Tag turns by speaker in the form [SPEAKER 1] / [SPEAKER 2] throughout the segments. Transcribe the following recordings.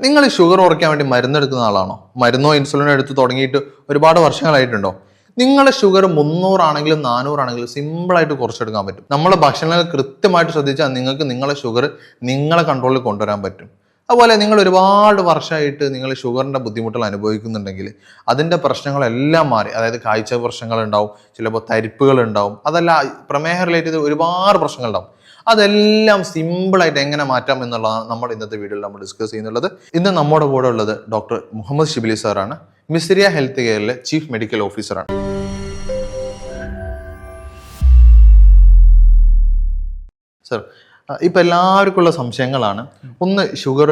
[SPEAKER 1] നിങ്ങൾ ഷുഗർ കുറയ്ക്കാൻ വേണ്ടി മരുന്നെടുക്കുന്ന ആളാണോ? മരുന്നോ ഇൻസുലിനോ എടുത്ത് തുടങ്ങിയിട്ട് ഒരുപാട് വർഷങ്ങളായിട്ടുണ്ടോ? നിങ്ങളുടെ ഷുഗർ മുന്നൂറാണെങ്കിലും നാനൂറാണെങ്കിലും സിമ്പിളായിട്ട് കുറച്ചെടുക്കാൻ പറ്റും. നമ്മളെ ഭക്ഷണങ്ങൾ കൃത്യമായിട്ട് ശ്രദ്ധിച്ചാൽ നിങ്ങൾക്ക് നിങ്ങളെ ഷുഗർ നിങ്ങളെ കൺട്രോളിൽ കൊണ്ടുവരാൻ പറ്റും. അതുപോലെ നിങ്ങൾ ഒരുപാട് വർഷമായിട്ട് നിങ്ങൾ ഷുഗറിന്റെ ബുദ്ധിമുട്ടുകൾ അനുഭവിക്കുന്നുണ്ടെങ്കിൽ അതിന്റെ പ്രശ്നങ്ങളെല്ലാം മാറി. അതായത് കാഴ്ച പ്രശ്നങ്ങളുണ്ടാവും ചിലപ്പോൾ തരിപ്പുകൾ ഉണ്ടാവും അതല്ല പ്രമേഹ റിലേറ്റഡ് ഒരുപാട് പ്രശ്നങ്ങളുണ്ടാവും. അതെല്ലാം സിമ്പിളായിട്ട് എങ്ങനെ മാറ്റാം എന്നുള്ളതാണ് നമ്മൾ ഇന്നത്തെ വീഡിയോയിൽ നമ്മൾ ഡിസ്കസ് ചെയ്യുന്നുള്ളത്. ഇന്ന് നമ്മുടെ കൂടെ ഉള്ളത് ഡോക്ടർ മുഹമ്മദ് ഷിബിലി സാറാണ് മിസ്രിയ ഹെൽത്ത് കെയറിലെ ചീഫ് മെഡിക്കൽ ഓഫീസറാണ് സർ ഇപ്പം എല്ലാവർക്കുള്ള സംശയങ്ങളാണ്. ഒന്ന് ഷുഗർ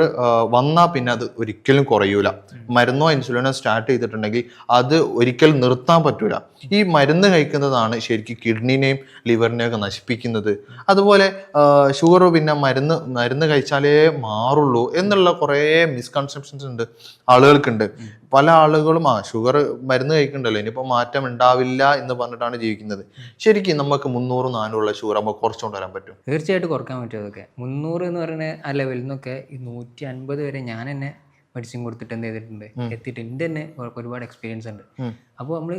[SPEAKER 1] വന്നാൽ പിന്നെ അത് ഒരിക്കലും കുറയൂല. മരുന്നോ ഇൻസുലിനോ സ്റ്റാർട്ട് ചെയ്തിട്ടുണ്ടെങ്കിൽ അത് ഒരിക്കലും നിർത്താൻ പറ്റൂല. ഈ മരുന്ന് കഴിക്കുന്നതാണ് ശരിക്കും കിഡ്നിനെയും ലിവറിനെയും ഒക്കെ നശിപ്പിക്കുന്നത്. അതുപോലെ ഷുഗർ പിന്നെ മരുന്ന് മരുന്ന് കഴിച്ചാലേ മാറുള്ളൂ എന്നുള്ള കുറേ മിസ്കൺസെപ്ഷൻസ് ഉണ്ട് ആളുകൾക്കുണ്ട്. പല ആളുകളും ആ ഷുഗർ മരുന്ന് കഴിക്കണ്ടല്ലോ ഇനിയിപ്പോൾ മാറ്റം ഉണ്ടാവില്ല എന്ന് പറഞ്ഞിട്ടാണ് ജീവിക്കുന്നത്. ശരിക്കും നമുക്ക് മുന്നൂറ് നാനൂറുള്ള ഷുഗർ നമുക്ക് കുറച്ചുകൊണ്ട് വരാൻ പറ്റും.
[SPEAKER 2] തീർച്ചയായിട്ടും കുറയ്ക്കാൻ പറ്റും അതൊക്കെ. മുന്നൂറ് എന്ന് പറയുന്ന ആ ലെവലിൽ നിന്നൊക്കെ ഈ നൂറ്റി അൻപത് വരെ ഞാൻ തന്നെ മെഡിസിൻ കൊടുത്തിട്ട് എന്ത് ചെയ്തിട്ടുണ്ട് എത്തിയിട്ട് എന്റെ തന്നെ ഒരുപാട് എക്സ്പീരിയൻസ് ഉണ്ട്. അപ്പോൾ നമ്മൾ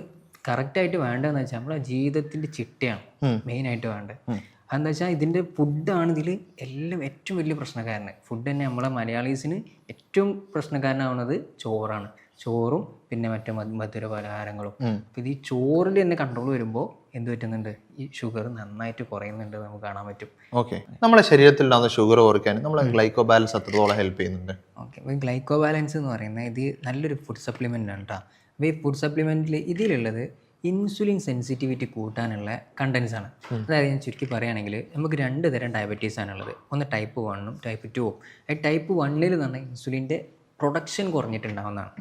[SPEAKER 2] കറക്റ്റായിട്ട് വേണ്ടതെന്ന് വെച്ചാൽ നമ്മൾ ജീവിതത്തിന്റെ ചിട്ടയാണ്
[SPEAKER 1] മെയിൻ
[SPEAKER 2] മെയിനായിട്ട് വേണ്ടത്. അതെന്ന് വെച്ചാൽ ഇതിന്റെ ഫുഡാണ് ഇതിൽ എല്ലാം ഏറ്റവും വലിയ പ്രശ്നക്കാരന്. ഫുഡ് തന്നെ നമ്മളെ മലയാളീസിന് ഏറ്റവും പ്രശ്നക്കാരനാവുന്നത് ചോറാണ്. ചോറും പിന്നെ മറ്റു മധുര പലഹാരങ്ങളും. അപ്പം ഇത് ഈ ചോറിൽ തന്നെ കൺട്രോൾ വരുമ്പോൾ എന്ത് പറ്റുന്നുണ്ട്? ഈ ഷുഗർ നന്നായിട്ട് കുറയുന്നുണ്ട് നമുക്ക് കാണാൻ പറ്റും.
[SPEAKER 1] ഓക്കെ നമ്മുടെ ശരീരത്തിൽ ഉണ്ടാകുന്ന ഷുഗർ കുറയ്ക്കാൻ നമ്മളെ ഗ്ലൈക്കോ ബാലൻസ് അത്രത്തോളം ഹെൽപ്പ് ചെയ്യുന്നുണ്ട്.
[SPEAKER 2] ഓക്കെ അപ്പം ഗ്ലൈക്കോ ബാലൻസ് എന്ന് പറയുന്നത് ഇത് നല്ലൊരു ഫുഡ് സപ്ലിമെന്റ് ആണ് കേട്ടോ അപ്പോൾ ഈ ഫുഡ് സപ്ലിമെന്റിൽ ഇതിലുള്ളത് ഇൻസുലിൻ സെൻസിറ്റിവിറ്റി കൂട്ടാനുള്ള കണ്ടൻസ് ആണ്. അതായത് ഞാൻ ചുരുക്കി പറയുകയാണെങ്കിൽ നമുക്ക് രണ്ട് തരം ഡയബറ്റീസ് ആണുള്ളത്. ഒന്ന് ടൈപ്പ് വണ്ണും ടൈപ്പ് ടുവും ടൈപ്പ് വണ്ണിൽ നിന്ന് ഇൻസുലിന്റെ പ്രൊഡക്ഷൻ കുറഞ്ഞിട്ടുണ്ടാവുന്നതാണ്?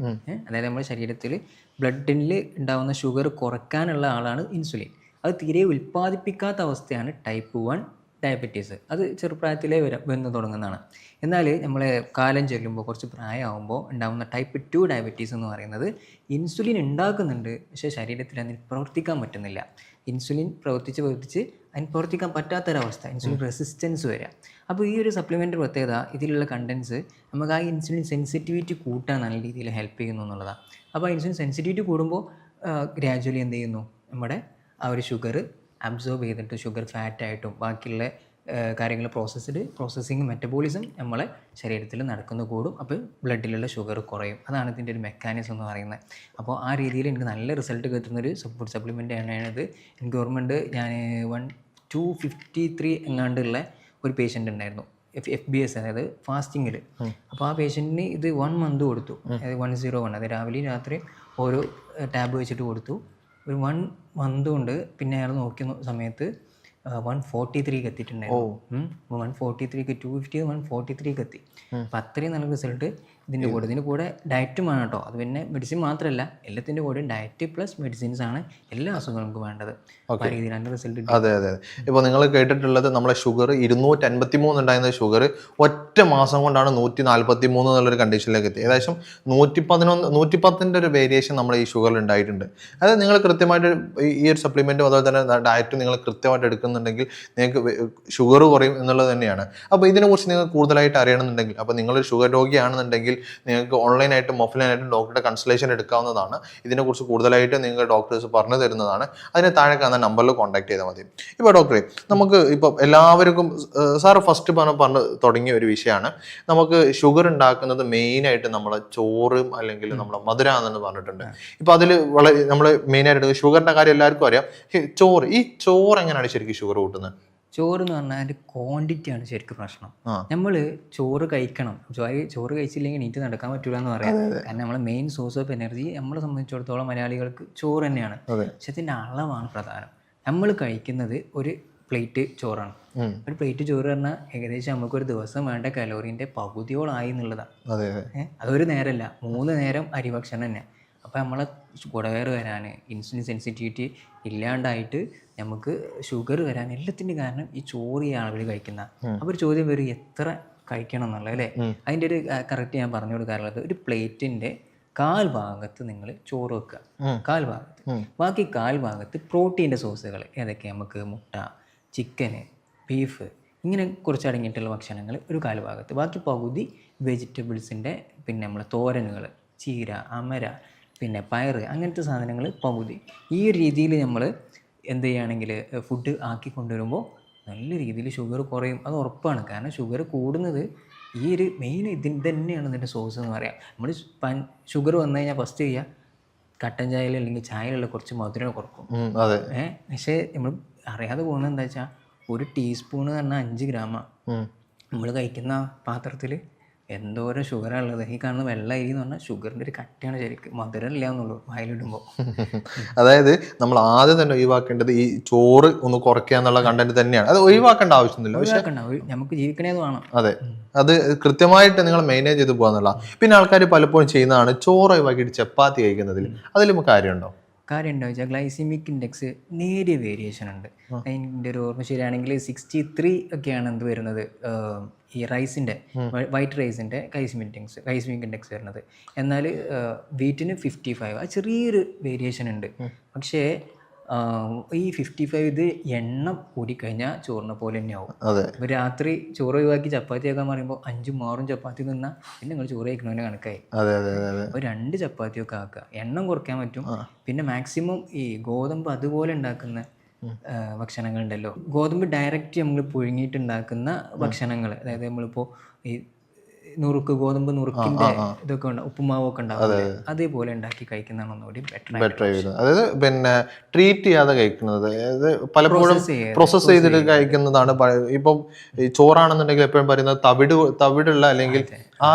[SPEAKER 2] അതായത് നമ്മുടെ ശരീരത്തിൽ ബ്ലഡിൽ ഉണ്ടാകുന്ന ഷുഗർ കുറയ്ക്കാനുള്ള ആളാണ് ഇൻസുലിൻ അത് തീരെ ഉൽപ്പാദിപ്പിക്കാത്ത അവസ്ഥയാണ് ടൈപ്പ് വൺ ഡയബറ്റീസ് അത് ചെറുപ്രായത്തിലേ വര വന്നു തുടങ്ങുന്നതാണ്. എന്നാൽ നമ്മൾ കാലം ചെല്ലുമ്പോൾ കുറച്ച് പ്രായമാകുമ്പോൾ ഉണ്ടാകുന്ന ടൈപ്പ് ടു ഡയബറ്റീസ് എന്ന് പറയുന്നത് ഇൻസുലിൻ ഉണ്ടാക്കുന്നുണ്ട് പക്ഷേ ശരീരത്തിൽ അതിന് പ്രവർത്തിക്കാൻ പറ്റുന്നില്ല. ഇൻസുലിൻ പ്രവർത്തിച്ച് പ്രവർത്തിച്ച് അതിന് പ്രവർത്തിക്കാൻ പറ്റാത്തൊരവസ്ഥ ഇൻസുലിൻ റെസിസ്റ്റൻസ് വരിക. അപ്പോൾ ഈ ഒരു സപ്ലിമെന്റ് പ്രത്യേകത ഇതിലുള്ള കണ്ടൻസ് നമുക്ക് ആ ഇൻസുലിൻ സെൻസിറ്റിവിറ്റി കൂട്ടാൻ നല്ല രീതിയിൽ ഹെൽപ്പ് ചെയ്യുന്നു എന്നുള്ളതാണ്. അപ്പോൾ ആ ഇൻസുലിൻ സെൻസിറ്റിവിറ്റി കൂടുമ്പോൾ ഗ്രാജുവലി എന്ത് ചെയ്യുന്നു? നമ്മുടെ ആ ഒരു ഷുഗർ അബ്സോർബ് ചെയ്തിട്ട് ഷുഗർ ഫാറ്റായിട്ടും ബാക്കിയുള്ള കാര്യങ്ങൾ പ്രോസസ്ഡ് പ്രോസസ്സിങ് മെറ്റബോളിസം നമ്മളെ ശരീരത്തിൽ നടക്കുന്ന കൂടും. അപ്പോൾ ബ്ലഡിലുള്ള ഷുഗർ കുറയും. അതാണ് ഇതിന്റെ ഒരു മെക്കാനിസം എന്ന് പറയുന്നത്. അപ്പോൾ ആ രീതിയിൽ എനിക്ക് നല്ല റിസൾട്ട് കിട്ടുന്നൊരു ഫുഡ് സപ്ലിമെന്റ് ആണിത്. എനിക്ക് ഓർമ്മയുണ്ട് ഞാൻ വൺ ടു ഫിഫ്റ്റി ത്രീ എങ്ങാണ്ടുള്ള ഒരു പേഷ്യന്റ് ഉണ്ടായിരുന്നു. എഫ് എഫ് ബി എസ് അതായത് ഫാസ്റ്റിങ്ങിൽ അപ്പോൾ ആ പേഷ്യന്റിന് ഇത് വൺ മന്ത് കൊടുത്തു. അതായത് വൺ സീറോ വൺ അത് രാവിലെയും രാത്രി ഓരോ ടാബ് വെച്ചിട്ട് കൊടുത്തു. ഒരു വൺ മന്ത് കൊണ്ട് പിന്നെ അയാൾ നോക്കിയ സമയത്ത് വൺ ഫോർട്ടി ത്രീക്ക് എത്തിയിട്ടുണ്ടായിരുന്നു വൺ ഫോർട്ടി ത്രീക്ക് ടു ഫിഫ്റ്റി വൺ ഫോർട്ടി ത്രീക്ക് എത്തി. അപ്പം അത്രയും നല്ല റിസൾട്ട് ഇതിന്റെ കൂടെ ഇതിന്റെ കൂടെ ഡയറ്റും വേണം കേട്ടോ. അത് പിന്നെ മെഡിസിൻ മാത്രമല്ല എല്ലാത്തിന്റെ കൂടെ ഡയറ്റ് പ്ലസ് മെഡിസിൻസ് ആണ് എല്ലാ അസുഖങ്ങൾക്കും വേണ്ടത്. ആ രീതിയിൽ റിസൾട്ട്
[SPEAKER 1] അതെ അതെ അതെ. ഇപ്പോൾ നിങ്ങൾ കേട്ടിട്ടുള്ളത് നമ്മളെ ഷുഗർ ഇരുന്നൂറ്റി അൻപത്തി മൂന്ന് ഉണ്ടായിരുന്ന ഷുഗർ ഒറ്റ മാസം കൊണ്ടാണ് നൂറ്റി നാൽപ്പത്തി മൂന്ന് എന്നുള്ളൊരു കണ്ടീഷനിലേക്ക് എത്തി ഏകദേശം നൂറ്റി പതിനൊന്ന് നൂറ്റി പത്തിന്റെ ഒരു വേരിയേഷൻ നമ്മൾ ഈ ഷുഗറിൽ ഉണ്ടായിട്ടുണ്ട്. അതായത് നിങ്ങൾ കൃത്യമായിട്ട് ഈ- ഈ ഒരു സപ്ലിമെന്റും അതുപോലെ തന്നെ ഡയറ്റും നിങ്ങൾ കൃത്യമായിട്ട് എടുക്കുന്നുണ്ടെങ്കിൽ നിങ്ങൾക്ക് ഷുഗർ കുറയും എന്നുള്ളത് തന്നെയാണ്. അപ്പോൾ ഇതിനെക്കുറിച്ച് നിങ്ങൾ കൂടുതലായിട്ട് അറിയണമെന്നുണ്ടെങ്കിൽ അപ്പോൾ നിങ്ങളൊരു ഷുഗർ രോഗിയാണെന്നുണ്ടെങ്കിൽ നിങ്ങൾക്ക് ഓൺലൈനായിട്ടും ഓഫ്ലൈനായിട്ടും ഡോക്ടറുടെ കൺസൾട്ടേഷൻ എടുക്കാവുന്നതാണ്. ഇതിനെക്കുറിച്ച് കൂടുതലായിട്ട് നിങ്ങൾ ഡോക്ടേഴ്സ് പറഞ്ഞു തരുന്നതാണ്. അതിന് താഴെ കാണുന്ന നമ്പറിൽ കോൺടാക്ട് ചെയ്താൽ മതി. ഇപ്പോൾ ഡോക്ടറെ നമുക്ക് ഇപ്പോൾ എല്ലാവർക്കും സാർ ഫസ്റ്റ് പറഞ്ഞ പറഞ്ഞ് തുടങ്ങിയ ഒരു വിഷയമാണ്. നമുക്ക് ഷുഗർ ഉണ്ടാക്കുന്നത് മെയിനായിട്ട് നമ്മളെ ചോറും അല്ലെങ്കിൽ നമ്മളെ മധുര എന്ന് പറഞ്ഞിട്ടുണ്ട് ഇപ്പോൾ അതിൽ വളരെ നമ്മൾ മെയിനായിട്ട് ഷുഗറിന്റെ കാര്യം എല്ലാവർക്കും അറിയാം. ചോറ് ഈ ചോറ് എങ്ങനെയാണ് ശരിക്കും ഷുഗർ കൂട്ടുന്നത്?
[SPEAKER 2] ചോറ് എന്ന് പറഞ്ഞാൽ അതിന്റെ ക്വാണ്ടിറ്റിയാണ് ശരിക്കും പ്രശ്നം. നമ്മൾ ചോറ് കഴിക്കണം. ചോറ് ചോറ് കഴിച്ചില്ലെങ്കിൽ നീറ്റ് നടക്കാൻ പറ്റൂല എന്ന് പറയാം കാരണം നമ്മളെ മെയിൻ സോഴ്സ് ഓഫ് എനർജി നമ്മളെ സംബന്ധിച്ചിടത്തോളം മലയാളികൾക്ക് ചോറ് തന്നെയാണ്. പക്ഷെ അതിന്റെ അളവാണ് പ്രധാനം. നമ്മൾ കഴിക്കുന്നത് ഒരു പ്ലേറ്റ് ചോറാണ്. ഒരു പ്ലേറ്റ് ചോറ് പറഞ്ഞാൽ ഏകദേശം നമുക്ക് ഒരു ദിവസം വേണ്ട കലോറിന്റെ പകുതിയോളായി എന്നുള്ളതാണ്? അതൊരു നേരമല്ല മൂന്ന് നേരം അരിഭക്ഷണം തന്നെ അപ്പോൾ നമ്മളെ കുടവേറ് വരാൻ ഇൻസുലിൻ സെൻസിറ്റിവിറ്റി ഇല്ലാണ്ടായിട്ട് നമുക്ക് ഷുഗർ വരാൻ എല്ലാത്തിന്റെ കാരണം ഈ ചോറ് ഈ അളവിൽ കഴിക്കുന്ന. അപ്പോൾ ഒരു ചോദ്യം വരും എത്ര കഴിക്കണം എന്നുള്ളത് അല്ലേ? അതിന്റെ ഒരു കറക്റ്റ് ഞാൻ പറഞ്ഞു കൊടുക്കാറുള്ളത് ഒരു പ്ലേറ്റിന്റെ കാൽ ഭാഗത്ത് നിങ്ങൾ ചോറ് വെക്കുക. കാൽ ഭാഗത്ത്. ബാക്കി കാൽ ഭാഗത്ത് പ്രോട്ടീന്റെ സോഴ്സുകൾ ഏതൊക്കെ? നമുക്ക് മുട്ട ചിക്കന് ബീഫ് ഇങ്ങനെ കുറച്ച് അടങ്ങിയിട്ടുള്ള ഭക്ഷണങ്ങൾ ഒരു കാൽ ഭാഗത്ത്. ബാക്കി പകുതി വെജിറ്റബിൾസിന്റെ പിന്നെ നമ്മൾ തോരനുകൾ ചീര അമര പിന്നെ പയർ അങ്ങനത്തെ സാധനങ്ങൾ പകുതി. ഈ ഒരു രീതിയിൽ നമ്മൾ എന്ത് ചെയ്യുകയാണെങ്കിൽ ഫുഡ് ആക്കി കൊണ്ടുവരുമ്പോൾ നല്ല രീതിയിൽ ഷുഗർ കുറയും. അത് ഉറപ്പാണ്. കാരണം ഷുഗർ കൂടുന്നത് ഈ ഒരു മെയിൻ ഇതിൽ തന്നെയാണ് ഇതിന്റെ സോഴ്സ് എന്ന് പറയാം. നമ്മൾ പൻ ഷുഗർ വന്നു കഴിഞ്ഞാൽ ഫസ്റ്റ് ചെയ്യുക കട്ടൻ ചായയിൽ അല്ലെങ്കിൽ ചായയിലുള്ള കുറച്ച് മധുരം കുറക്കും.
[SPEAKER 1] അതെ.
[SPEAKER 2] ഏ പക്ഷേ നമ്മൾ അറിയാതെ പോകുന്നത് എന്താ വെച്ചാൽ ഒരു ടീസ്പൂൺ എന്ന് പറഞ്ഞാൽ അഞ്ച് ഗ്രാമാണ് നമ്മൾ കഴിക്കുന്ന പാത്രത്തിൽ എന്തോരം ഷുഗറാണ് ഉള്ളത് ഈ കാണുന്ന വെള്ള അരി എന്ന് പറഞ്ഞാൽ ഷുഗറിന്റെ ഒരു കട്ടിയാണ് ശരിക്കും. മധുരം ഇല്ല എന്നുള്ളൂ വായിലിടുമ്പോൾ
[SPEAKER 1] അതായത് നമ്മൾ ആദ്യം തന്നെ ഒഴിവാക്കേണ്ടത് ഈ ചോറ് ഒന്ന് കുറയ്ക്കുക എന്നുള്ള കണ്ടന്റ് തന്നെയാണ്. അത് ഒഴിവാക്കേണ്ട ആവശ്യമൊന്നുമില്ല.
[SPEAKER 2] നമുക്ക് ജീവിക്കണേത് വേണം.
[SPEAKER 1] അതെ. അത് കൃത്യമായിട്ട് നിങ്ങൾ മെയിന്റെയിൻ ചെയ്ത് പോകാന്നുള്ള പിന്നെ ആൾക്കാർ പലപ്പോഴും ചെയ്യുന്നതാണ് ചോറ് ഒഴിവാക്കിയിട്ട് ചപ്പാത്തി കഴിക്കുന്നതിൽ അതിലും കാര്യമുണ്ടോ?
[SPEAKER 2] കാര്യം എന്താ വെച്ചാൽ ഗ്ലൈസിമിക് ഇൻഡെക്സ് നേരിയ വേരിയേഷൻ ഉണ്ട്. അതിന്റെ ഒരു ഓർമ്മ ശരിയാണെങ്കിൽ സിക്സ്റ്റി ത്രീ ഒക്കെയാണ് എന്ത് വരുന്നത്. ഈ റൈസിന്റെ വൈറ്റ് റൈസിന്റെ കൈസ്മിക് ഇൻഡെക്സ് കൈസ്മിക് ഇൻഡെക്സ് വരുന്നത്. എന്നാൽ വീറ്റിന് ഫിഫ്റ്റി ഫൈവ് ആ ചെറിയൊരു വേരിയേഷൻ ഉണ്ട്. പക്ഷേ ഈ ഫിഫ്റ്റി ഫൈവ് ഇത് എണ്ണം കൂടിക്കഴിഞ്ഞാൽ ചോറിനെ പോലെ തന്നെയാവും
[SPEAKER 1] അതെ.
[SPEAKER 2] ഇപ്പോൾ രാത്രി ചോറ് ഒഴിവാക്കി ചപ്പാത്തി ആക്കാൻ പറയുമ്പോൾ അഞ്ചും ആറും ചപ്പാത്തി നിന്നാൽ പിന്നെ നിങ്ങൾ ചോറ് കഴിക്കണതിന് കണക്കായി. അപ്പോൾ രണ്ട് ചപ്പാത്തിയൊക്കെ ആക്കുക. എണ്ണം കുറയ്ക്കാൻ പറ്റും. പിന്നെ മാക്സിമം ഈ ഗോതമ്പ് അതുപോലെ ഉണ്ടാക്കുന്ന ആ, ഭക്ഷണങ്ങളുണ്ടല്ലോ. ഗോതമ്പ് ഡയറക്റ്റ് നമ്മൾ പുഴുങ്ങിയിട്ടുണ്ടാക്കുന്ന ഭക്ഷണങ്ങൾ അതായത് നമ്മളിപ്പോൾ ഈ നുറുക്ക് ഗോതമ്പ് നുറുക്കിന്റെ ഇതൊക്കെ ഉണ്ട് ഉപ്പുമാവൊക്കെ ഉണ്ടാവും അതേപോലെ ഉണ്ടാക്കി കഴിക്കുന്നതാണ് ഒന്നുകൂടി ബെറ്റർ
[SPEAKER 1] അതായത് പിന്നെ ട്രീറ്റ് ചെയ്യാതെ കഴിക്കുന്നത്. അതായത് പലപ്പോഴും പ്രോസസ്സ് ചെയ്തിട്ട് കഴിക്കുന്നതാണ് ഇപ്പം ഈ ചോറാണെന്നുണ്ടെങ്കിൽ എപ്പോഴും പറയുന്നത് തവിട് തവിടുള്ള അല്ലെങ്കിൽ ആ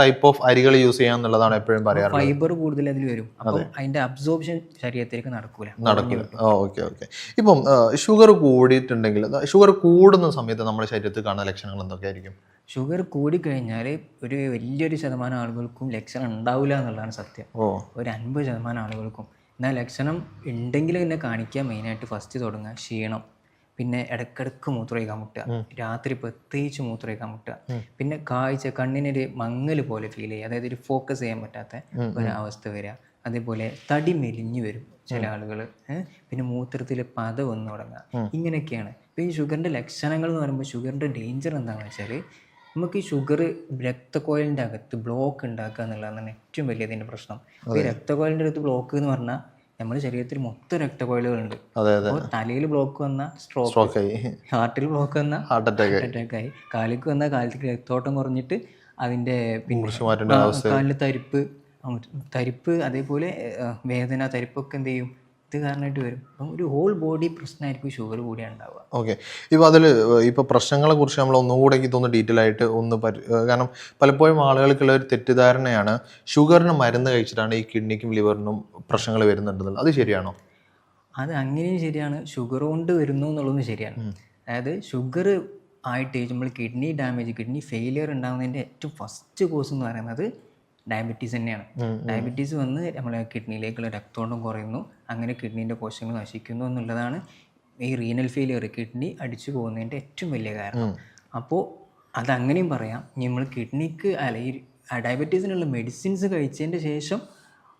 [SPEAKER 1] ടൈപ്പ് ഓഫ് അരികൾ യൂസ് ചെയ്യാന്നുള്ളതാണ് എപ്പോഴും പറയാറ്
[SPEAKER 2] ഫൈബർ കൂടുതൽ അതിൽ വരും. അപ്പം അതിന്റെ അബ്സോർപ്ഷൻ ശരീരത്തിലേക്ക് നടക്കൂല.
[SPEAKER 1] നടക്കില്ല. Okay okay. ഇപ്പം ഷുഗർ കൂടിയിട്ടുണ്ടെങ്കിൽ ഷുഗർ കൂടുന്ന സമയത്ത് നമ്മുടെ ശരീരത്തിൽ കാണുന്ന ലക്ഷണങ്ങൾ എന്തൊക്കെ ആയിരിക്കും
[SPEAKER 2] ഷുഗർ കൂടിക്കഴിഞ്ഞാൽ ഒരു വലിയൊരു ശതമാനം ആളുകൾക്കും ലക്ഷണം ഉണ്ടാവില്ല എന്നുള്ളതാണ് സത്യം.
[SPEAKER 1] ഓ.
[SPEAKER 2] ഒരു അൻപത് ശതമാനം ആളുകൾക്കും. എന്നാൽ ലക്ഷണം ഉണ്ടെങ്കിൽ തന്നെ കാണിക്കുക മെയിനായിട്ട് ഫസ്റ്റ് തുടങ്ങുക. ക്ഷീണം. പിന്നെ ഇടക്കിടക്ക് മൂത്രമൊഴിക്കാൻ മുട്ടുക. രാത്രി പ്രത്യേകിച്ച് മൂത്രമൊഴിക്കാൻ മുട്ടുക. പിന്നെ കാഴ്ച കണ്ണിനൊരു മങ്ങൽ പോലെ ഫീൽ ചെയ്യുക. അതായത് ഒരു ഫോക്കസ് ചെയ്യാൻ പറ്റാത്ത ഒരവസ്ഥ വരിക. അതേപോലെ തടി മെലിഞ്ഞു വരും ചില ആളുകൾ. പിന്നെ മൂത്രത്തിൽ പത വന്നു തുടങ്ങുക. ഇങ്ങനെയൊക്കെയാണ്. ഇപ്പോൾ ഈ ഷുഗറിന്റെ ലക്ഷണങ്ങൾ എന്ന് പറയുമ്പോൾ ഷുഗറിന്റെ ഡേഞ്ചർ എന്താണെന്ന് വെച്ചാൽ നമുക്ക് ഈ ഷുഗർ രക്തക്കോയിലിന്റെ അകത്ത് ബ്ലോക്ക് ഉണ്ടാക്കുക എന്നുള്ളതാണ് ഏറ്റവും വലിയ ഇതിന്റെ പ്രശ്നം. ഈ രക്തക്കോയിലിന്റെ അകത്ത് ബ്ലോക്ക് എന്ന് പറഞ്ഞാൽ നമ്മുടെ ശരീരത്തിൽ മൊത്തം രക്തക്കൊഴലുകളുണ്ട് തലയിൽ ബ്ലോക്ക് വന്ന സ്ട്രോക്ക്
[SPEAKER 1] ആയി.
[SPEAKER 2] ഹാർട്ടിൽ ബ്ലോക്ക് വന്ന
[SPEAKER 1] ഹാർട്ട് അറ്റാക്ക്
[SPEAKER 2] അറ്റാക്ക് ആയി. കാലിക്ക് വന്ന കാലത്തേക്ക് രക്തോട്ടം കുറഞ്ഞിട്ട്
[SPEAKER 1] അതിന്റെ
[SPEAKER 2] കാലിൽ തരിപ്പ് തരിപ്പ് അതേപോലെ വേദന തരിപ്പൊക്കെ എന്ത് ചെയ്യും? ഇത് കാരണമായിട്ട് വരും. അപ്പം ഒരു ഹോൾ ബോഡി പ്രശ്നമായിരിക്കും ഷുഗർ കൂടിയാണ് ഉണ്ടാവുക
[SPEAKER 1] ഓക്കെ. ഇപ്പോൾ അതിൽ ഇപ്പോൾ പ്രശ്നങ്ങളെ കുറിച്ച് നമ്മൾ ഒന്നുകൂടെ ഒന്ന് തോന്നുന്നു ഡീറ്റെയിൽ ആയിട്ട് ഒന്ന് പരി കാരണം പലപ്പോഴും ആളുകൾക്കുള്ള ഒരു തെറ്റിദ്ധാരണയാണ് ഷുഗറിന് മരുന്ന് കഴിച്ചിട്ടാണ് ഈ കിഡ്നിക്കും ലിവറിനും പ്രശ്നങ്ങൾ വരുന്നുണ്ടെന്നുള്ളത്. അത് ശരിയാണോ?
[SPEAKER 2] അത് അങ്ങനെയും ശരിയാണ്. ഷുഗർ കൊണ്ട് വരുന്നു എന്നുള്ളതും ശരിയാണ്. അതായത് ഷുഗർ ആയിട്ട് നമ്മൾ കിഡ്നി ഡാമേജ് കിഡ്നി ഫെയിലിയർ ഉണ്ടാകുന്നതിന്റെ ഏറ്റവും ഫസ്റ്റ് കോസ് എന്ന് പറയുന്നത് ഡയബറ്റീസ് തന്നെയാണ്. ഡയബറ്റീസ് വന്ന് നമ്മളെ കിഡ്നിയിലേക്കുള്ള രക്തോട്ടം കുറയുന്നു. അങ്ങനെ കിഡ്നീന്റെ കോശങ്ങൾ നശിക്കുന്നു എന്നുള്ളതാണ് ഈ റീനൽ ഫെയിലിയർ കിഡ്നി അടിച്ചു പോകുന്നതിന്റെ ഏറ്റവും വലിയ കാരണം. അപ്പോൾ അതങ്ങനെയും പറയാം. നമ്മൾ കിഡ്നിക്ക് അല്ല ഈ ഡയബറ്റീസിനുള്ള മെഡിസിൻസ് കഴിച്ചതിന്റെ ശേഷം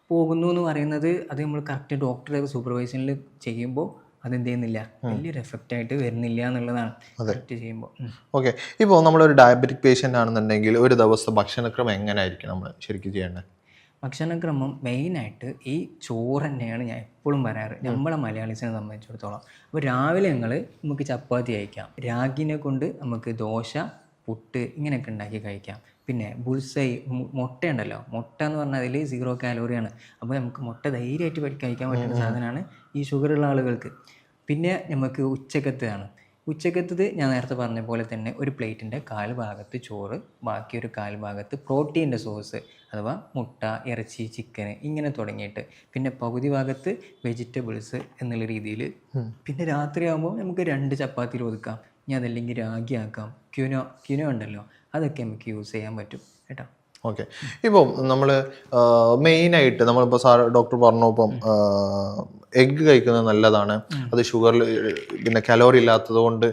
[SPEAKER 2] പോകുന്നു എന്ന് പറയുന്നത് അത് നമ്മൾ കറക്റ്റ് ഡോക്ടറെ സൂപ്പർവൈസണിൽ ചെയ്യുമ്പോൾ അതെന്ത് ചെയ്യുന്നില്ല വലിയൊരു എഫക്റ്റ് ആയിട്ട് വരുന്നില്ല എന്നുള്ളതാണ് കറക്റ്റ് ചെയ്യുമ്പോൾ.
[SPEAKER 1] ഓക്കെ. ഇപ്പോൾ നമ്മളൊരു ഡയബറ്റിക് പേഷ്യന്റ് ആണെന്നുണ്ടെങ്കിൽ ഒരു ദിവസം ഭക്ഷണക്രമം എങ്ങനെ ആയിരിക്കും നമ്മൾ ശരിക്കും ചെയ്യേണ്ടത്
[SPEAKER 2] ഭക്ഷണക്രമം മെയിനായിട്ട് ഈ ചോറ് തന്നെയാണ് ഞാൻ എപ്പോഴും പറയാറ്. നമ്മളെ മലയാളീസിനെ സംബന്ധിച്ചിടത്തോളം. അപ്പോൾ രാവിലെ ഞങ്ങൾ നമുക്ക് ചപ്പാത്തി കഴിക്കാം. രാഗിനെ കൊണ്ട് നമുക്ക് ദോശ പുട്ട് ഇങ്ങനെയൊക്കെ ഉണ്ടാക്കി കഴിക്കാം. പിന്നെ ബുൾസൈ മുട്ടയുണ്ടല്ലോ. മുട്ട എന്ന് പറഞ്ഞാൽ അതിൽ സീറോ കാലോറിയാണ് അപ്പോൾ നമുക്ക് മുട്ട ധൈര്യമായിട്ട് കഴിക്കാൻ പറ്റുന്ന സാധനമാണ് ഈ ഷുഗറുള്ള ആളുകൾക്ക്. പിന്നെ നമുക്ക് ഉച്ചക്കത്താണ് ഉച്ചക്കത്തത് ഞാൻ നേരത്തെ പറഞ്ഞ പോലെ തന്നെ ഒരു പ്ലേറ്റിന്റെ കാൽ ഭാഗത്ത് ചോറ് ബാക്കി ഒരു കാൽ ഭാഗത്ത് പ്രോട്ടീന്റെ സോസ് അഥവാ മുട്ട ഇറച്ചി ചിക്കൻ ഇങ്ങനെ തുടങ്ങിയിട്ട്. പിന്നെ പകുതി ഭാഗത്ത് വെജിറ്റബിൾസ് എന്നുള്ള രീതിയിൽ പിന്നെ രാത്രിയാകുമ്പോൾ നമുക്ക് രണ്ട് ചപ്പാത്തിയിൽ ഒതുക്കാം. ഇനി അതല്ലെങ്കിൽ രാഗിയാക്കാം. ക്യുനോ ക്യുനോ ഉണ്ടല്ലോ. അതൊക്കെ നമുക്ക് യൂസ് ചെയ്യാൻ പറ്റും. കേട്ടോ?
[SPEAKER 1] ഓക്കെ ഇപ്പം നമ്മൾ മെയിനായിട്ട് നമ്മളിപ്പോൾ സാർ ഡോക്ടർ പറഞ്ഞു ഇപ്പം എഗ്ഗ് കഴിക്കുന്നത് നല്ലതാണ്. അത് ഷുഗറിൽ പിന്നെ കലോറി ഇല്ലാത്തത് കൊണ്ട്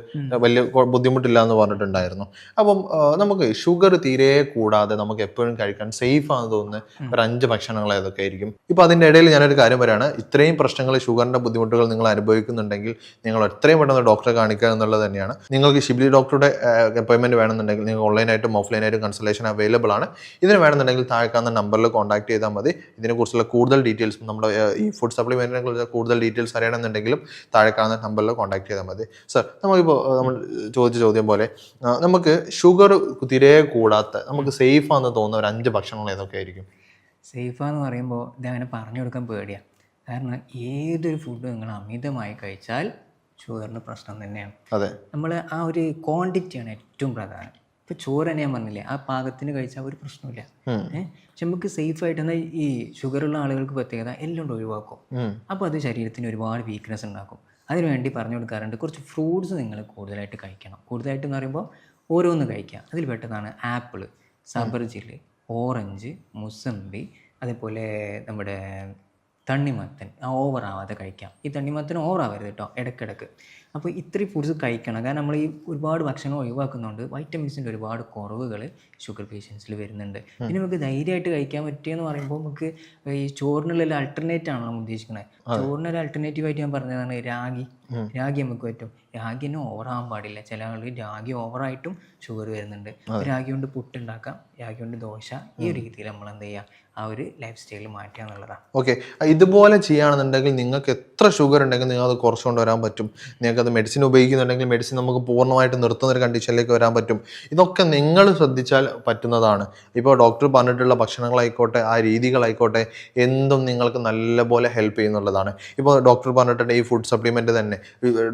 [SPEAKER 1] വലിയ ബുദ്ധിമുട്ടില്ല എന്ന് പറഞ്ഞിട്ടുണ്ടായിരുന്നു. അപ്പം നമുക്ക് ഷുഗർ തീരെ കൂടാതെ നമുക്ക് എപ്പോഴും കഴിക്കാൻ സേഫ് ആണെന്ന് തോന്നുന്ന ഒരു അഞ്ച് ഭക്ഷണങ്ങൾ ഏതൊക്കെ ആയിരിക്കും? ഇപ്പം അതിന്റെ ഇടയിൽ ഞാനൊരു കാര്യം പറയുകയാണ് ഇത്രയും പ്രശ്നങ്ങൾ ഷുഗറിന്റെ ബുദ്ധിമുട്ടുകൾ നിങ്ങൾ അനുഭവിക്കുന്നുണ്ടെങ്കിൽ നിങ്ങൾ എത്രയും പെട്ടെന്ന് ഡോക്ടറെ കാണിക്കുക എന്നുള്ളത് തന്നെയാണ്. നിങ്ങൾക്ക് ഷിബിലി ഡോക്ടറുടെ അപ്പോയിൻമെന്റ് വേണമെന്നുണ്ടെങ്കിൽ നിങ്ങൾ ഓൺലൈനായിട്ടും ഓഫ്ലൈനായിട്ടും കൺസൾട്ടേഷൻ അവൈലബിൾ ആണ്. ഇതിന് വേണമെന്നുണ്ടെങ്കിൽ താഴെ കാണുന്ന നമ്പറിൽ കോൺടാക്ട് ചെയ്താൽ മതി. ഇതിനെക്കുറിച്ചുള്ള കൂടുതൽ ഡീറ്റെയിൽസ് നമ്മുടെ ഈ ഫുഡ് സപ്ലിമെന്റിനെ കുറിച്ച് കൂടുതൽ ഡീറ്റെയിൽസ് അറിയണമെന്നുണ്ടെങ്കിലും താഴെ കാണുന്ന നമ്പറിൽ കോൺടാക്ട് ചെയ്താൽ മതി. സർ നമുക്കിപ്പോൾ നമ്മൾ ചോദിച്ച ചോദ്യം പോലെ നമുക്ക് ഷുഗർ തീരെ കൂടാത്ത നമുക്ക് സേഫാന്ന് തോന്നുന്ന ഒരു അഞ്ച് ഭക്ഷണങ്ങൾ ഏതൊക്കെ ആയിരിക്കും?
[SPEAKER 2] സേഫാന്ന് പറയുമ്പോൾ ഇതങ്ങനെ പറഞ്ഞു കൊടുക്കാൻ പേടിയാണ് കാരണം ഏതൊരു ഫുഡ് നിങ്ങൾ അമിതമായി കഴിച്ചാൽ ഷുഗറിന് പ്രശ്നം തന്നെയാണ്.
[SPEAKER 1] അതെ.
[SPEAKER 2] നമ്മൾ ആ ഒരു ക്വാണ്ടിറ്റിയാണ് ഏറ്റവും പ്രധാനം. ഇപ്പോൾ ചോറ് തന്നെ ഞാൻ പറഞ്ഞില്ലേ ആ പാകത്തിന് കഴിച്ചാൽ ഒരു പ്രശ്നമില്ല. പക്ഷെ നമുക്ക് സേഫ് ആയിട്ട് എന്നാൽ ഈ ഷുഗറുള്ള ആളുകൾക്ക് പ്രത്യേകത എല്ലാം കൊണ്ട് ഒഴിവാക്കും
[SPEAKER 1] അപ്പൊ
[SPEAKER 2] അപ്പോൾ അത് ശരീരത്തിന് ഒരുപാട് വീക്ക്നെസ് ഉണ്ടാക്കും. അതിനുവേണ്ടി പറഞ്ഞു കൊടുക്കാറുണ്ട് കുറച്ച് ഫ്രൂട്ട്സ് നിങ്ങൾ കൂടുതലായിട്ട് കഴിക്കണം. കൂടുതലായിട്ട് എന്ന് പറയുമ്പോൾ ഓരോന്ന് കഴിക്കുക അതിൽ പെട്ടതാണ് ആപ്പിൾ സബർജിൽ ഓറഞ്ച് മുസമ്പി അതേപോലെ നമ്മുടെ തണ്ണിമത്തൻ ഓവർ ആവാതെ കഴിക്കാം. ഈ തണ്ണിമത്തൻ ഓവർ ആവരുത് കേട്ടോ ഇടയ്ക്കിടയ്ക്ക്. അപ്പോൾ ഇത്രയും ഫുഡ്സ് കഴിക്കണം. കാരണം നമ്മൾ ഈ ഒരുപാട് ഭക്ഷണം ഒഴിവാക്കുന്നുണ്ട് വൈറ്റമിൻസിന്റെ ഒരുപാട് കുറവുകൾ ഷുഗർ പേഷ്യൻസിൽ വരുന്നുണ്ട്. പിന്നെ നമുക്ക് ധൈര്യമായിട്ട് കഴിക്കാൻ പറ്റിയെന്ന് പറയുമ്പോൾ നമുക്ക് ഈ ചോറിനുള്ള അൾട്ടർനേറ്റ് ആണ് നമ്മൾ ഉദ്ദേശിക്കുന്നത് ചോറിനൊരു അൾട്ടർനേറ്റീവ് ആയിട്ട് ഞാൻ പറഞ്ഞതാണ് രാഗി. രാഗി നമുക്ക് പറ്റും. രാഗി തന്നെ ഓവർ ആവാൻ പാടില്ല. ചില ആളുകൾ രാഗി ഓവറായിട്ടും ഷുഗർ വരുന്നുണ്ട്. രാഗി കൊണ്ട് പുട്ടുണ്ടാക്കാം രാഗി കൊണ്ട് ദോശ ഈ രീതിയിൽ നമ്മൾ എന്ത് ചെയ്യുക ആ ഒരു ലൈഫ് സ്റ്റൈൽ മാറ്റുക എന്നുള്ളതാണ്.
[SPEAKER 1] ഓക്കെ ഇതുപോലെ ചെയ്യുകയാണെന്നുണ്ടെങ്കിൽ നിങ്ങൾക്ക് എത്ര ഷുഗർ ഉണ്ടെങ്കിൽ നിങ്ങൾ അത് കുറച്ചുകൊണ്ട് വരാൻ പറ്റും. നിങ്ങൾക്ക് അത് മെഡിസിൻ ഉപയോഗിക്കുന്നുണ്ടെങ്കിൽ മെഡിസിൻ നമുക്ക് പൂർണമായിട്ട് നിർത്തുന്ന ഒരു കണ്ടീഷനിലേക്ക് വരാൻ പറ്റും. ഇതൊക്കെ നിങ്ങൾ ശ്രദ്ധിച്ചാൽ പറ്റുന്നതാണ്. ഇപ്പോൾ ഡോക്ടർ പറഞ്ഞിട്ടുള്ള ഭക്ഷണങ്ങളായിക്കോട്ടെ ആ രീതികളായിക്കോട്ടെ എന്തും നിങ്ങൾക്ക് നല്ലപോലെ ഹെൽപ്പ് ചെയ്യുന്നുള്ളതാണ്. ഇപ്പോൾ ഡോക്ടർ പറഞ്ഞിട്ടുണ്ട് ഈ ഫുഡ് സപ്ലിമെന്റ് തന്നെ.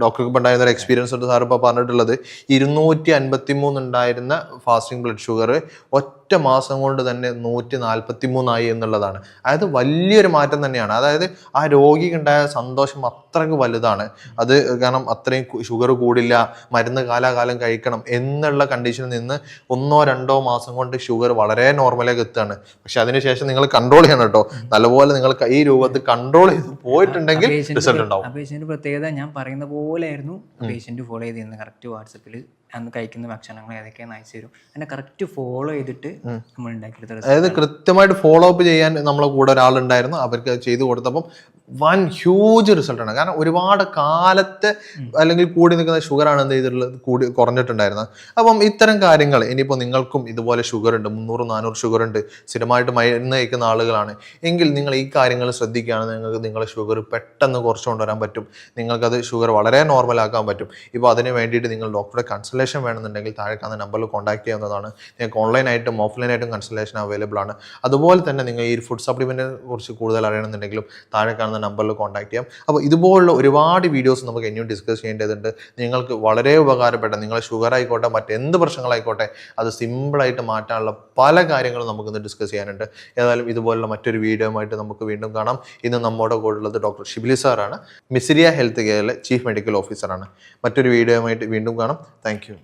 [SPEAKER 1] ഡോക്ടർക്ക് ഉണ്ടായിരുന്ന ഒരു എക്സ്പീരിയൻസ് ഉണ്ട് സാർ പറഞ്ഞിട്ടുള്ളത്. ഇരുന്നൂറ്റി അൻപത്തി മൂന്ന് ഉണ്ടായിരുന്ന ഫാസ്റ്റിംഗ് ബ്ലഡ് ഷുഗർ ഒറ്റ മാസം കൊണ്ട് തന്നെ നൂറ്റി നാൽപ്പത്തി മൂന്നായി എന്നുള്ളതാണ് അതായത് വലിയൊരു മാറ്റം തന്നെയാണ് അതായത് ആ രോഗിക്ക് ഉണ്ടായ സന്തോഷം അത്രയ്ക്ക് വലുതാണ് അത് കാരണം അത്രയും ഷുഗർ കൂടില്ല മരുന്ന് കാലാകാലം കഴിക്കണം എന്നുള്ള കണ്ടീഷനിൽ നിന്ന് ഒന്നോ രണ്ടോ മാസം കൊണ്ട് ഷുഗർ വളരെ നോർമലേക്ക് എത്തുകയാണ് പക്ഷെ അതിനുശേഷം നിങ്ങൾ കൺട്രോൾ ചെയ്യണം കേട്ടോ നല്ലപോലെ നിങ്ങൾ ഈ രൂപത്തിൽ കൺട്രോൾ ചെയ്ത് പോയിട്ടുണ്ടെങ്കിൽ റിസൾട്ട് ഉണ്ടാവും
[SPEAKER 2] പ്രത്യേകത ഞാൻ പറയുന്ന പോലെ ആയിരുന്നു പേഷ്യന്റ് ഫോളോ ചെയ്തിരുന്നത് കറക്റ്റ് വാട്സപ്പിൽ അന്ന് കഴിക്കുന്ന ഭക്ഷണങ്ങൾ ഏതൊക്കെയാണെന്ന് അയച്ചു തരും. അതിനെ കറക്റ്റ് ഫോളോ ചെയ്തിട്ട് നമ്മൾ ഉണ്ടാക്കിയെടുത്ത
[SPEAKER 1] അതായത് കൃത്യമായിട്ട് ഫോളോ അപ്പ് ചെയ്യാൻ നമ്മളെ കൂടെ ഒരാളുണ്ടായിരുന്നു. അവർക്ക് ചെയ്തു കൊടുത്തപ്പം വൻ ഹ്യൂജ് റിസൾട്ട് ആണ്. കാരണം ഒരുപാട് കാലത്തെ അല്ലെങ്കിൽ കൂടി നിൽക്കുന്ന ഷുഗറാണ് എന്ത് ചെയ്തിട്ടുള്ളത്? കൂടി കുറഞ്ഞിട്ടുണ്ടായിരുന്നത്. അപ്പം ഇത്തരം കാര്യങ്ങൾ ഇനിയിപ്പോൾ നിങ്ങൾക്കും ഇതുപോലെ ഷുഗർ ഉണ്ട് മുന്നൂറ് നാനൂറ് ഷുഗർ ഉണ്ട് സ്ഥിരമായിട്ട് മരുന്ന് കഴിക്കുന്ന ആളുകളാണ്. എങ്കിൽ നിങ്ങൾ ഈ കാര്യങ്ങൾ ശ്രദ്ധിക്കുകയാണെങ്കിൽ നിങ്ങൾക്ക് നിങ്ങളെ ഷുഗർ പെട്ടെന്ന് കുറച്ച് കൊണ്ടുവരാൻ പറ്റും. നിങ്ങൾക്കത് ഷുഗർ വളരെ നോർമൽ ആക്കാൻ പറ്റും. ഇപ്പോൾ അതിന് വേണ്ടിയിട്ട് നിങ്ങൾ ഡോക്ടറുടെ കൺസൾട്ടേഷൻ വേണമെന്നുണ്ടെങ്കിൽ താഴെ കാണുന്ന നമ്പറിൽ കോൺടാക്ട് ചെയ്യാവുന്നതാണ്. നിങ്ങൾക്ക് ഓൺലൈനായിട്ടും ഓഫ്ലൈനായിട്ടും കൺസൾട്ടേഷൻ അവൈലബിൾ ആണ്. അതുപോലെ തന്നെ നിങ്ങൾ ഈ ഫുഡ് സപ്ലിമെന്റിനെ കുറിച്ച് കൂടുതൽ അറിയണമെന്നുണ്ടെങ്കിലും താഴെ കാണുന്ന നമ്പറിൽ കോൺടാക്ട് ചെയ്യാം. അപ്പോൾ ഇതുപോലുള്ള ഒരുപാട് വീഡിയോസ് നമുക്ക് ഇനിയും ഡിസ്കസ് ചെയ്യേണ്ടതുണ്ട്. നിങ്ങൾക്ക് വളരെ ഉപകാരപ്പെട്ട നിങ്ങളെ ഷുഗർ ആയിക്കോട്ടെ മറ്റെന്ത് പ്രശ്നങ്ങളായിക്കോട്ടെ അത് സിമ്പിളായിട്ട് മാറ്റാനുള്ള പല കാര്യങ്ങളും നമുക്കിന്ന് ഡിസ്കസ് ചെയ്യാനുണ്ട്. ഏതായാലും ഇതുപോലുള്ള മറ്റൊരു വീഡിയോയുമായിട്ട് നമുക്ക് വീണ്ടും കാണാം. ഇന്ന് നമ്മുടെ കൂടെ ഉള്ളത് ഡോക്ടർ ഷിബിലി സാറാണ് മിസിരിയ ഹെൽത്ത് കെയറിലെ ചീഫ് മെഡിക്കൽ ഓഫീസറാണ് മറ്റൊരു വീഡിയോയുമായിട്ട് വീണ്ടും കാണാം. താങ്ക്